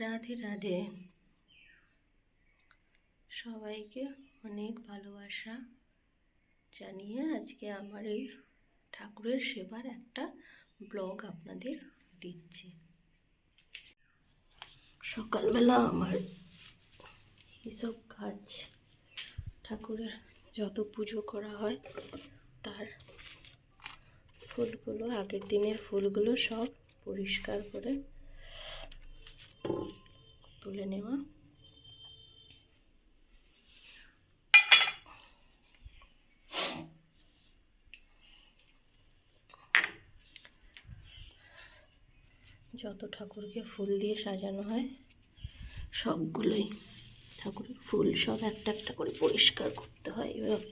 রাধে রাধে। সবাইকে অনেক ভালোবাসা জানিয়ে আজকে আমার এই ঠাকুরের সেবার একটা ব্লগ আপনাদের দিচ্ছি। সকালবেলা আমার এইসব কাজ, ঠাকুরের যত পুজো করা হয়, তার ফুলগুলো, আগের দিনের ফুলগুলো সব পরিষ্কার করে তুলে নেওয়া। যত ঠাকুরকে ফুল দিয়ে সাজানো হয়, সবগুলোই ঠাকুরের ফুল সব একটা একটা করে পরিষ্কার করতে হয় এভাবে।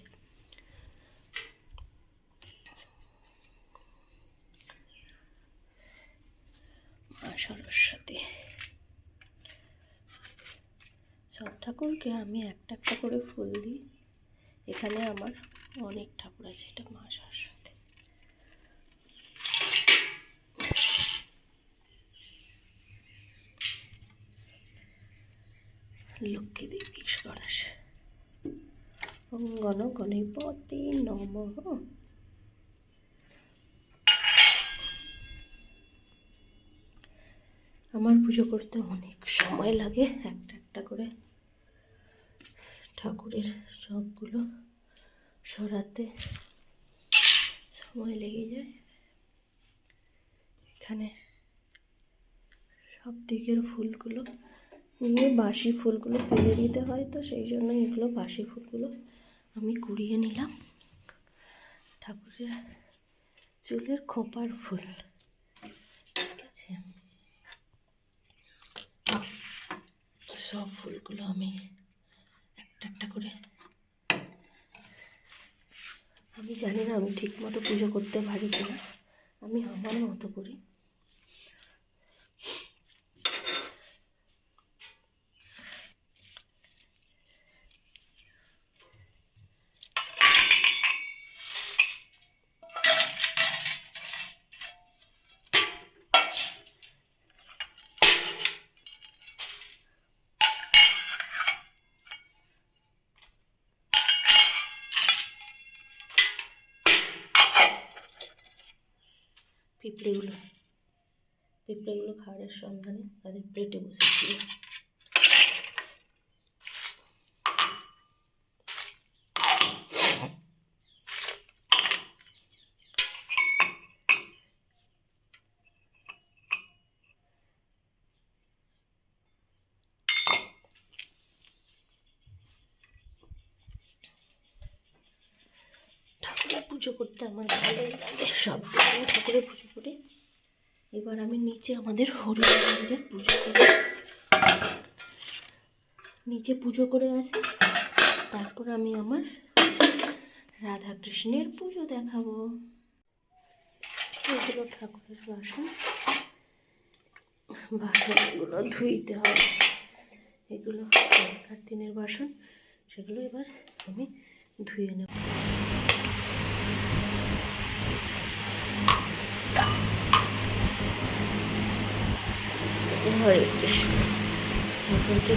মা সরস্বতী সব ঠাকুরকে আমি একটা একটা করে ফুল দিই। এখানে আমার অনেক ঠাকুর আছে, এটা মা সরস্বতী। লক্ষ্মী দেবী, গণেশ। অঙ্গন গণপতি নম। আমার পুজো করতে অনেক সময় লাগে একটা একটা করে। ঠাকুরের সবগুলো সরাতে সময় লেগে যায়। এখানে সব দিকের ফুলগুলো নিয়ে বাসি ফুলগুলো ফেলে দিতে হয়, তো সেই জন্য এগুলো বাসি ফুলগুলো আমি কুড়িয়ে নিলাম। ঠাকুরের চুলের খোপার ফুল, ঠিক আছে? সব ফুলগুলো আমি একটা একটা করে। আমি জানি না আমি ঠিক মতো পুজো করতে পারি কিনা। আমি আমার মতো করি। পিঁপড়েগুলো পিঁপড়েগুলো খাবারের সন্ধানে তাদের প্লেটে বসেছিল। পুজো করতে আমার ভালোই লাগে। সব দিন ঠাকুরের পুজো করি। এবার আমি নিচে আমাদের হরি মন্দিরে পুজো করি। নিচে পুজো করে আসি। তারপর আমি আমার রাধা কৃষ্ণের পুজো দেখাবো। এগুলো ঠাকুরের বাসন। বাসনগুলো ধুইতে হবে। এগুলো আগেকার দিনের বাসন। সেগুলো এবার আমি ধুয়ে নেব। হরে কৃষ্ণ।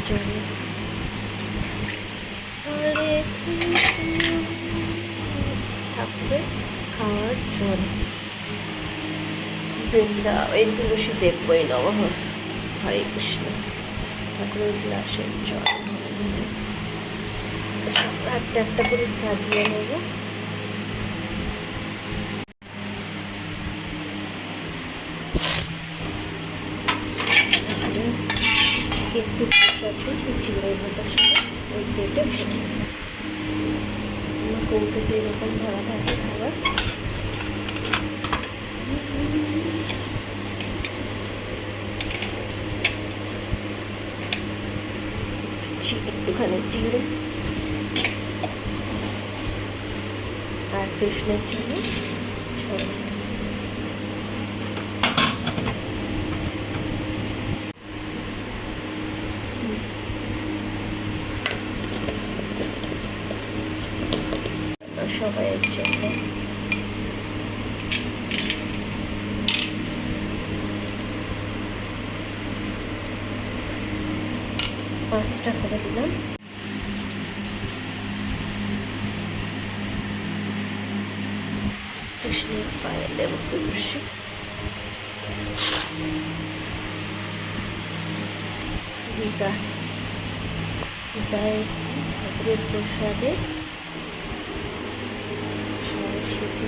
জলে হরে কৃষ্ণ। ঠাকুরের খাওয়ার জল। বৃন্দা ওই তুলসী দেব বই নম হরে। কৃষ্ণ। ঠাকুরের গ্লাসের জল। একটা একটা করে সাজিয়ে নেব। একটু সাথে চিড়ে ওই প্লেটে ভরে এরকম ভরা থাকে খাবার। একটুখানি চিড়ে আর কৃষ্ণের জন্য জন্য পাঁচটা করে দিলাম। কৃষ্ণের পায়ে দেব তুলসী। গীতা। গীতায় ঠাকুরের প্রসাদে সরস্বতী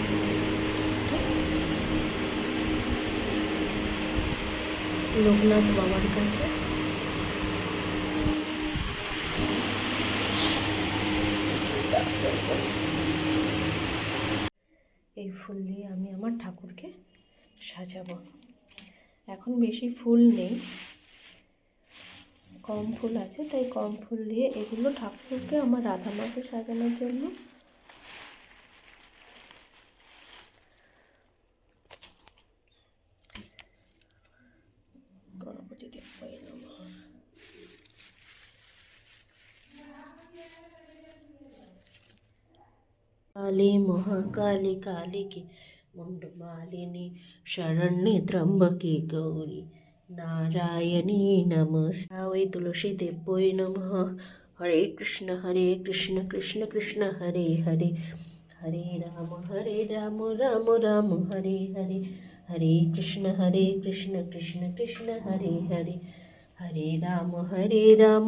লোকনাথ বাবার কাছে। এই ফুল দিয়ে আমি আমার ঠাকুরকে সাজাবো। এখন বেশি ফুল নেই। কম ফুল আছে, তাই কম ফুল দিয়ে এগুলো ঠাকুরকে আমার রাধা মাকে সাজানোর জন্য काली महाकाली कालिके मुण्डमालिनी शरण्ये त्र्यम्बके गौरी। নারায়ণী নমস্তা ওই তুলসী দেবই নম হরে কৃষ্ণ হরে কৃষ্ণ কৃষ্ণ কৃষ্ণ হরে হরে হরে রাম হরে রাম রাম রাম হরে হরে হরে কৃষ্ণ হরে কৃষ্ণ কৃষ্ণ কৃষ্ণ হরে হরে হরে রাম হরে রাম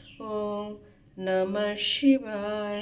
ওম নমঃ শিবায়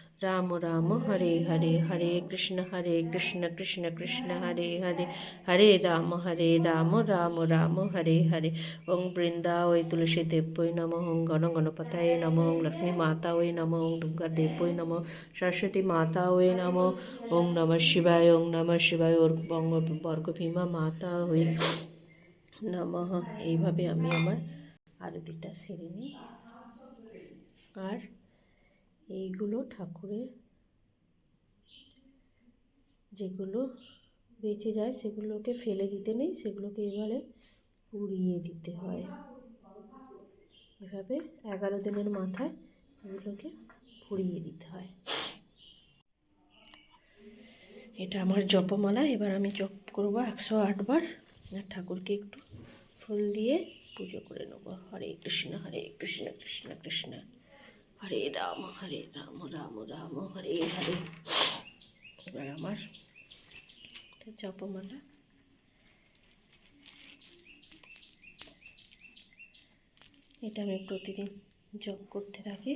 রাম রাম হরে হরে হরে কৃষ্ণ হরে কৃষ্ণ কৃষ্ণ কৃষ্ণ হরে হরে হরে রাম হরে রাম রাম রাম হরে হরে ওং বৃন্দা ওই তুলসী দেব্যই নম ওং গণ গণপতায় নম ওং লক্ষ্মী মাতা ওই নম ওং দুর্গা দেব্যই নম সরস্বতী মাতা ওই নম ওং নম শিবায় ওং নম শিবায় ওর বঙ্গ বর্গ ভীমা মাতা ওই নম এইভাবে আমি আমার আরতিটা সেরে নিই। আর এইগুলো ঠাকুরের যেগুলো বেঁচে যায়, সেগুলোকে ফেলে দিতে নেই, সেগুলোকে এবারে পুড়িয়ে দিতে হয়। এভাবে এগারো দিনের মাথায় এগুলোকে পুড়িয়ে দিতে হয়। এটা আমার জপমালা, এবার আমি জপ করব একশো আটবার আর ঠাকুরকে একটু ফুল দিয়ে পুজো করে নেব। হরে কৃষ্ণ হরে কৃষ্ণ কৃষ্ণ কৃষ্ণ। হরে রাম হরে রাম রাম রাম, হরে হরে। এবার আমার জপমালা। এটা আমি প্রতিদিন জপ করতে থাকি।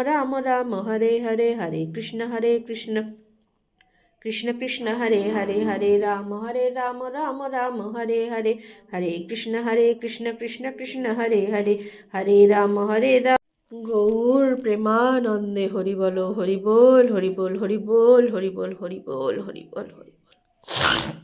রাম রাম হরে হরে হরে কৃষ্ণ হরে কৃষ্ণ কৃষ্ণ কৃষ্ণ হরে হরে হরে রাম হরে রাম রাম রাম হরে হরে হরে কৃষ্ণ হরে কৃষ্ণ কৃষ্ণ কৃষ্ণ হরে হরে হরে রাম হরে রাম গৌর প্রেমানন্দে হরি বল হরি বল হরি বল হরি বল হরি বল হরি বল হরি বল হরি বল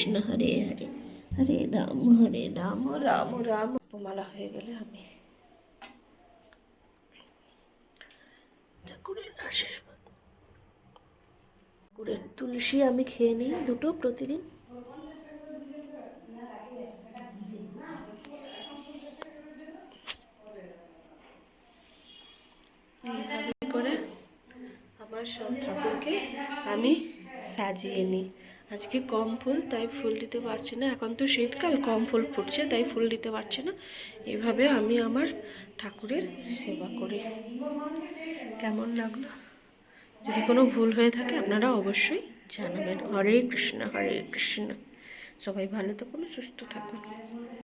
কৃষ্ণ হরে হরে হরে রাম হরে রাম রাম রাম। উপমালা হয়ে গেলে আমি ঠাকুরের তুলসী আমি খেয়ে নিই দুটো প্রতিদিন। করে আমার সব ঠাকুরকে আমি সাজিয়ে নিই। আজকে কম ফুল, তাই ফুল দিতে পারছি না। এখন তো শীতকাল, কম ফুল ফুটছে, তাই ফুল দিতে পারছি না। এভাবে আমি আমার ঠাকুরের সেবা করি। কেমন লাগল? যদি কোনো ভুল হয়ে থাকে, আপনারা অবশ্যই জানাবেন। হরে কৃষ্ণ হরে কৃষ্ণ। সবাই ভালো থাকুন, সুস্থ থাকুন।